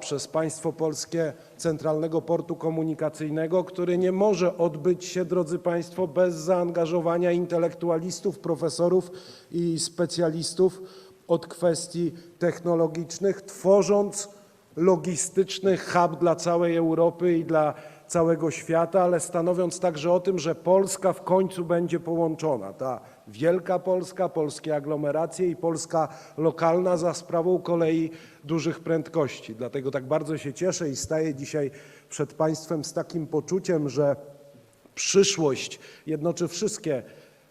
przez państwo polskie Centralnego Portu Komunikacyjnego, który nie może odbyć się, drodzy Państwo, bez zaangażowania intelektualistów, profesorów i specjalistów od kwestii technologicznych, tworząc logistyczny hub dla całej Europy i dla całego świata, ale stanowiąc także o tym, że Polska w końcu będzie połączona. Ta wielka Polska, polskie aglomeracje i Polska lokalna za sprawą kolei dużych prędkości. Dlatego tak bardzo się cieszę i staję dzisiaj przed Państwem z takim poczuciem, że przyszłość jednoczy wszystkie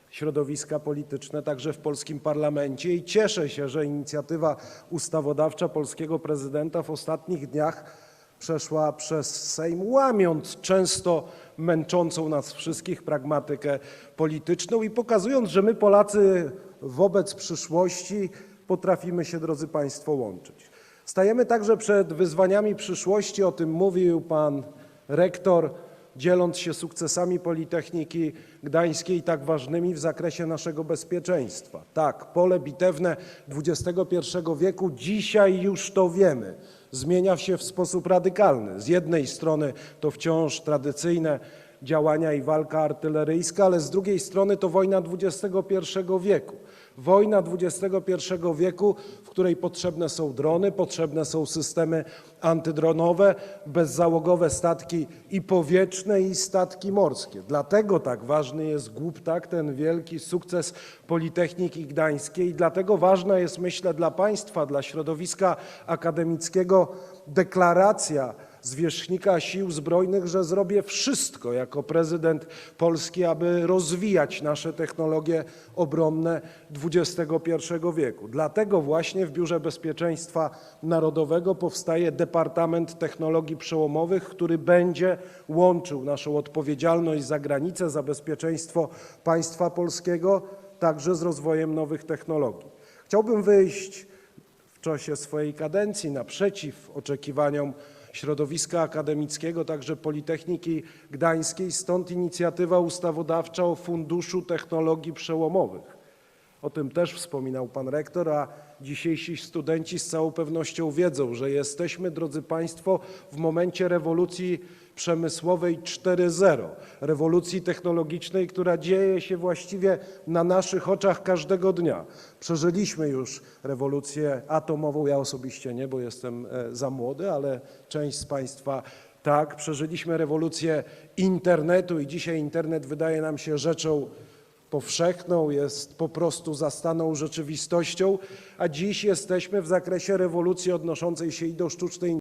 środowiska polityczne, także w polskim parlamencie i cieszę się, że inicjatywa ustawodawcza polskiego prezydenta w ostatnich dniach przeszła przez Sejm, łamiąc często męczącą nas wszystkich pragmatykę polityczną i pokazując, że my Polacy wobec przyszłości potrafimy się, drodzy Państwo, łączyć. Stajemy także przed wyzwaniami przyszłości, o tym mówił pan rektor, dzieląc się sukcesami Politechniki Gdańskiej, tak ważnymi w zakresie naszego bezpieczeństwa. Tak, pole bitewne XXI wieku, dzisiaj już to wiemy, zmienia się w sposób radykalny. Z jednej strony to wciąż tradycyjne działania i walka artyleryjska, ale z drugiej strony to wojna XXI wieku. Wojna XXI wieku, w której potrzebne są drony, potrzebne są systemy antydronowe, bezzałogowe statki i powietrzne, i statki morskie. Dlatego tak ważny jest GUPTAK, ten wielki sukces Politechniki Gdańskiej. Dlatego ważna jest, myślę, dla państwa, dla środowiska akademickiego deklaracja zwierzchnika Sił Zbrojnych, że zrobię wszystko jako prezydent Polski, aby rozwijać nasze technologie obronne XXI wieku. Dlatego właśnie w Biurze Bezpieczeństwa Narodowego powstaje Departament Technologii Przełomowych, który będzie łączył naszą odpowiedzialność za granicę, za bezpieczeństwo państwa polskiego, także z rozwojem nowych technologii. Chciałbym wyjść czasie swojej kadencji naprzeciw oczekiwaniom środowiska akademickiego, także Politechniki Gdańskiej, stąd inicjatywa ustawodawcza o Funduszu Technologii Przełomowych. O tym też wspominał pan rektor, a dzisiejsi studenci z całą pewnością wiedzą, że jesteśmy, drodzy Państwo, w momencie rewolucji przemysłowej 4.0, rewolucji technologicznej, która dzieje się właściwie na naszych oczach każdego dnia. Przeżyliśmy już rewolucję atomową, ja osobiście nie, bo jestem e, za młody, ale część z Państwa tak. Przeżyliśmy rewolucję internetu i dzisiaj internet wydaje nam się rzeczą powszechną, jest po prostu zastaną rzeczywistością, a dziś jesteśmy w zakresie rewolucji odnoszącej się i do sztucznej